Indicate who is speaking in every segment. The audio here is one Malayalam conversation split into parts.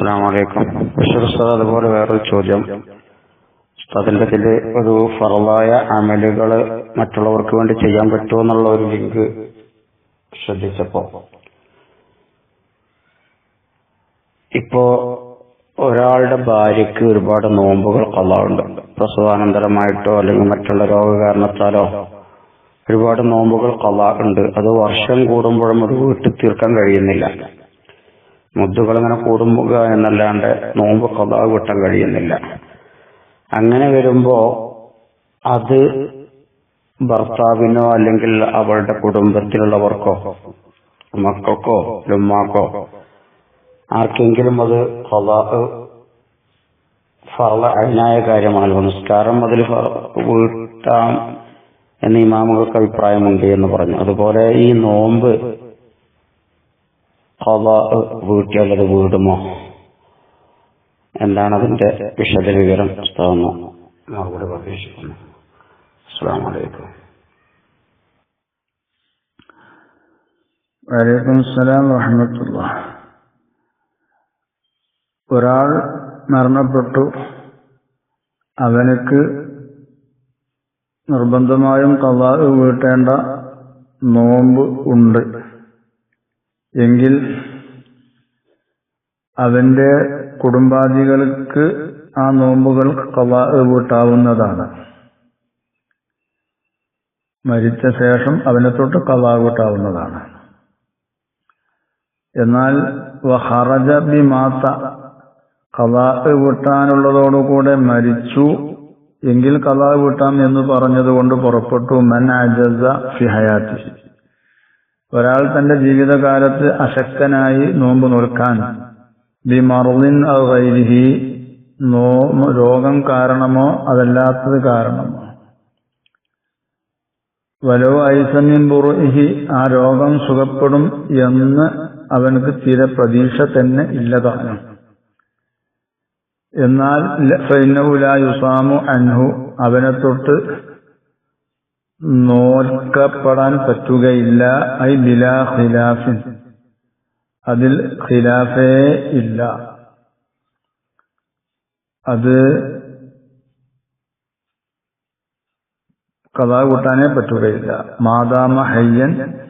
Speaker 1: അസ്സാം ബഷീർ ഉസ്താദ് അതുപോലെ വേറൊരു ചോദ്യം. ഉസ്താദിന്റെ ഒരു ഫറലായ അമലുകൾ മറ്റുള്ളവർക്ക് വേണ്ടി ചെയ്യാൻ പറ്റുമോ എന്നുള്ള ഒരു ലിങ്ക് ശ്രദ്ധിച്ചപ്പോ. ഇപ്പോ ഒരാളുടെ ഭാര്യക്ക് ഒരുപാട് നോമ്പുകൾ കൊള്ളാറുണ്ട് പ്രസവാനന്തരമായിട്ടോ അല്ലെങ്കിൽ മറ്റുള്ള രോഗ കാരണത്താലോ ഒരുപാട് നോമ്പുകൾ കൊള്ളാറുണ്ട് അത് വർഷം കൂടുമ്പോഴും അത് വീട്ടിൽ തീർക്കാൻ കഴിയുന്നില്ല. മുദ്ദുകൾ ഇങ്ങനെ കൂടുമ്പുക എന്നല്ലാണ്ട് നോമ്പ് കഥാ കിട്ടാൻ കഴിയുന്നില്ല. അങ്ങനെ വരുമ്പോ അത് ഭർത്താവിനോ അല്ലെങ്കിൽ അവളുടെ കുടുംബത്തിലുള്ളവർക്കോ മക്കൾക്കോ ഉമ്മാക്കോ ആർക്കെങ്കിലും അത് കഥാ ഫറള അതിനായ കാര്യമാണല്ലോ. നിസ്കാരം അതിൽ വീട്ടാം എന്ന് ഇമാമുകൾക്ക് അഭിപ്രായമുണ്ട് എന്ന് പറഞ്ഞു. അതുപോലെ ഈ നോമ്പ് കഥ വീട്ടിയാൽ അത് വീടുമോ? എന്താണ് അതിന്റെ വിശദ വിവരം? പുസ്തകം മറുപടി പ്രതീക്ഷിക്കുന്നു അസ്സാം വലൈക്കും
Speaker 2: വലൈക്കും അസ്സലാം വറഹമത്തുള്ള. ഒരാൾ മരണപ്പെട്ടു. അവനക്ക് നിർബന്ധമായും കവാ വീട്ടേണ്ട നോമ്പ് ഉണ്ട്. എങ്കിൽ അവന്റെ കുടുംബാദികൾക്ക് ആ നോമ്പുകൾ കവാകൂട്ടാവുന്നതാണ് മരിച്ച ശേഷം അവനെ തൊട്ട് കവാ വീട്ടാവുന്നതാണ് എന്നാൽ ഹറജ ബി മാത്ത കവാ വീട്ടാനുള്ളതോടുകൂടെ മരിച്ചു. എങ്കിൽ കവാ വീട്ടാം എന്ന് പറഞ്ഞതുകൊണ്ട് പുറപ്പെട്ടു. മൻ അജസ ഫി ഹയാത്തി ഒരാൾ തന്റെ ജീവിതകാലത്ത് അശക്തനായി നോമ്പ് നോൽക്കാൻ ബിമറുലിൻ അവൈരിഹി നോ രോഗം കാരണമോ അതല്ലാത്തത് കാരണമോ. വലോ ഐസമ്യം ബുറുഹി ആ രോഗം സുഖപ്പെടും എന്ന് അവനക്ക് തീരെ പ്രതീക്ഷ തന്നെ ഇല്ലതാണ്. എന്നാൽ ഫൈനവുല യുസാമു അൻഹു അവനെ തൊട്ട് നോൽക്കപ്പെടാൻ പറ്റുകയില്ല. ഐ ബിലാ ഖിലാഫിൻ. അതിൽ ഖിലാഫേ ഇല്ല. അത് കഥ കൂട്ടാനേ പറ്റുകയില്ല. മാതാമ ഹയ്യൻ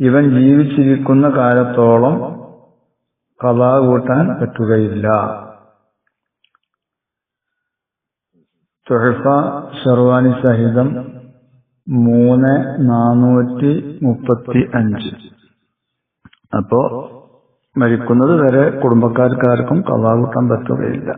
Speaker 2: ഇവൻ ജീവിച്ചിരിക്കുന്ന കാലത്തോളം കഥ കൂട്ടാൻ പറ്റുകയില്ല. തുഹഫ ഷെർവാനി സഹിതം മൂന്ന് നാനൂറ്റി മുപ്പത്തി അഞ്ച്. അപ്പോ മരിക്കുന്നത് വരെ കുടുംബക്കാർക്കാർക്കും കവാകുത്താൻ പറ്റുകയില്ല.